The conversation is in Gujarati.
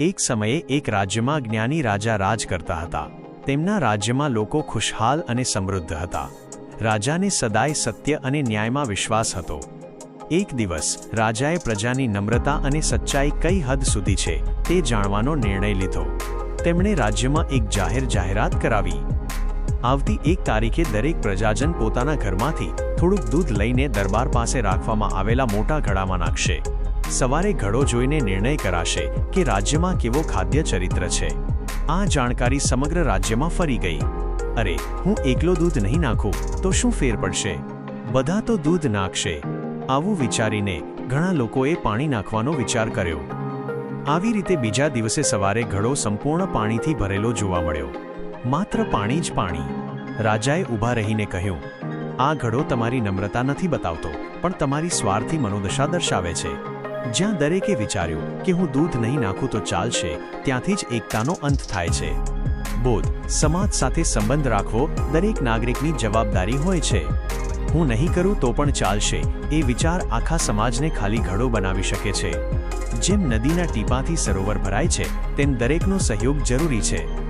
એક સમયે એક રાજ્યમાં જ્ઞાની રાજા રાજ કરતા હતા. તેમના રાજ્યમાં લોકો ખુશહાલ અને સમૃદ્ધ હતા. રાજાને સદાય સત્ય અને ન્યાયમાં વિશ્વાસ હતો. એક દિવસ, રાજાએ પ્રજાની નમ્રતા અને સચ્ચાઈ કઈ હદ સુધી છે તે જાણવાનો નિર્ણય લીધો. તેમણે રાજ્યમાં એક જાહેર જાહેરાત કરાવી. આવતી એક તારીખે દરેક પ્રજાજન પોતાના ઘરમાંથી થોડુંક દૂધ લઈને દરબાર પાસે રાખવામાં આવેલા મોટા ઘડામાં નાખશે. સવારે ઘડો જોઈને નિર્ણય કરાશે કે રાજ્યમાં કેવો ખાદ્ય ચરિત્ર છે. આ જાણકારી સમગ્ર રાજ્યમાં ફરી ગઈ. અરે, હું એકલો દૂધ નહીં નાખું, તો શું ફેર પડશે? બધા તો દૂધ નાખશે. આવું વિચારીને ઘણા લોકોએ પાણી નાખવાનો વિચાર કર્યો. આવી રીતે બીજા દિવસે સવારે ઘડો સંપૂર્ણ પાણીથી ભરેલો જોવા મળ્યો. માત્ર પાણી જ પાણી. રાજાએ ઊભા રહીને કહ્યું, આ ઘડો તમારી નમ્રતા નથી બતાવતો, પણ તમારી સ્વાર્થી મનોદશા દર્શાવે છે. જ્યાં દરેકે વિચાર્યું કે હું દૂધ નહીં નાખું તો ચાલશે, ત્યાંથી જ એકતાનો અંત થાય છે. બોધ, સમાજ સાથે સંબંધ રાખવો દરેક નાગરિકની જવાબદારી હોય છે. હું નહીં કરું તો પણ ચાલશે, એ વિચાર આખા સમાજને ખાલી ઘડો બનાવી શકે છે. જેમ નદીના ટીપાથી સરોવર ભરાય છે, તેમ દરેકનો સહયોગ જરૂરી છે.